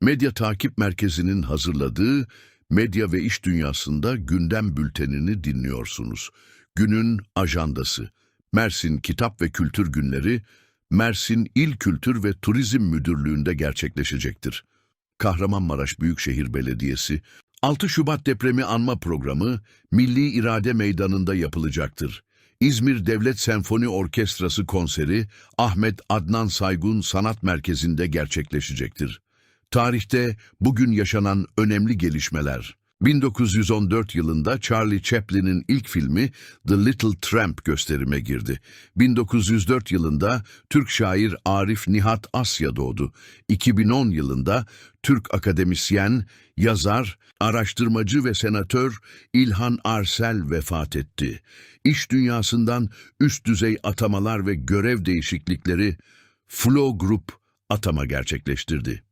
Medya Takip Merkezi'nin hazırladığı Medya ve İş Dünyasında gündem bültenini dinliyorsunuz. Günün ajandası. Mersin Kitap ve Kültür Günleri, Mersin İl Kültür ve Turizm Müdürlüğü'nde gerçekleşecektir. Kahramanmaraş Büyükşehir Belediyesi, 6 Şubat depremi anma programı Milli İrade Meydanı'nda yapılacaktır. İzmir Devlet Senfoni Orkestrası konseri Ahmet Adnan Saygun Sanat Merkezi'nde gerçekleşecektir. Tarihte bugün yaşanan önemli gelişmeler. 1914 yılında Charlie Chaplin'in ilk filmi The Little Tramp gösterime girdi. 1904 yılında Türk şair Arif Nihat Asya doğdu. 2010 yılında Türk akademisyen, yazar, araştırmacı ve senatör İlhan Arsel vefat etti. İş dünyasından üst düzey atamalar ve görev değişiklikleri Flow Group atama gerçekleştirdi.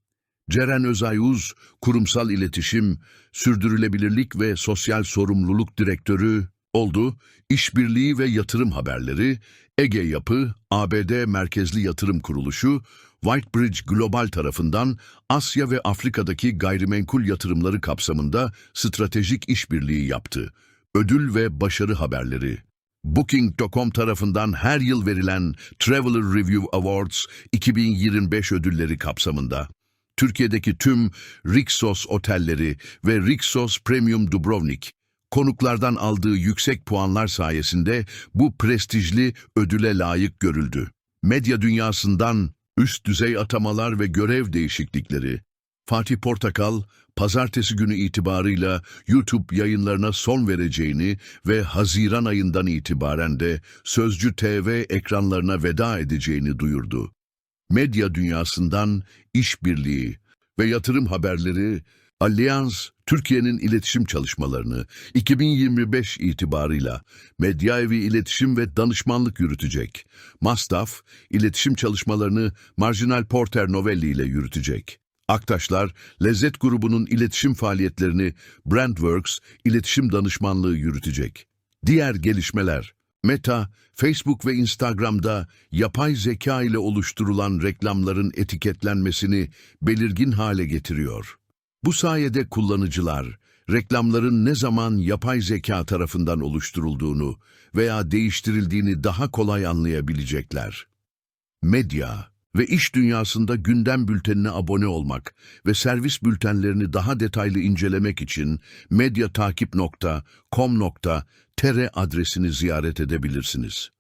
Ceren Özayuz, Kurumsal İletişim, Sürdürülebilirlik ve Sosyal Sorumluluk Direktörü oldu. İşbirliği ve Yatırım Haberleri, Ege Yapı, ABD Merkezli Yatırım Kuruluşu, Whitebridge Global tarafından Asya ve Afrika'daki gayrimenkul yatırımları kapsamında stratejik işbirliği yaptı. Ödül ve başarı haberleri. Booking.com tarafından her yıl verilen Traveler Review Awards 2025 ödülleri kapsamında Türkiye'deki tüm Rixos otelleri ve Rixos Premium Dubrovnik konuklardan aldığı yüksek puanlar sayesinde bu prestijli ödüle layık görüldü. Medya dünyasından üst düzey atamalar ve görev değişiklikleri. Fatih Portakal, pazartesi günü itibarıyla YouTube yayınlarına son vereceğini ve Haziran ayından itibaren de Sözcü TV ekranlarına veda edeceğini duyurdu medya dünyasından işbirliği ve yatırım haberleri, Allianz, Türkiye'nin iletişim çalışmalarını 2025 itibarıyla Medya Evi İletişim ve Danışmanlık yürütecek. Mastaf, iletişim çalışmalarını Marjinal Porter Novelli ile yürütecek. Aktaşlar, Lezzet grubunun iletişim faaliyetlerini Brandworks, iletişim danışmanlığı yürütecek. Diğer gelişmeler, Meta, Facebook ve Instagram'da yapay zeka ile oluşturulan reklamların etiketlenmesini belirgin hale getiriyor. Bu sayede kullanıcılar, reklamların ne zaman yapay zeka tarafından oluşturulduğunu veya değiştirildiğini daha kolay anlayabilecekler. Medya ve iş dünyasında gündem bültenine abone olmak ve servis bültenlerini daha detaylı incelemek için medyatakip.com.tr adresini ziyaret edebilirsiniz.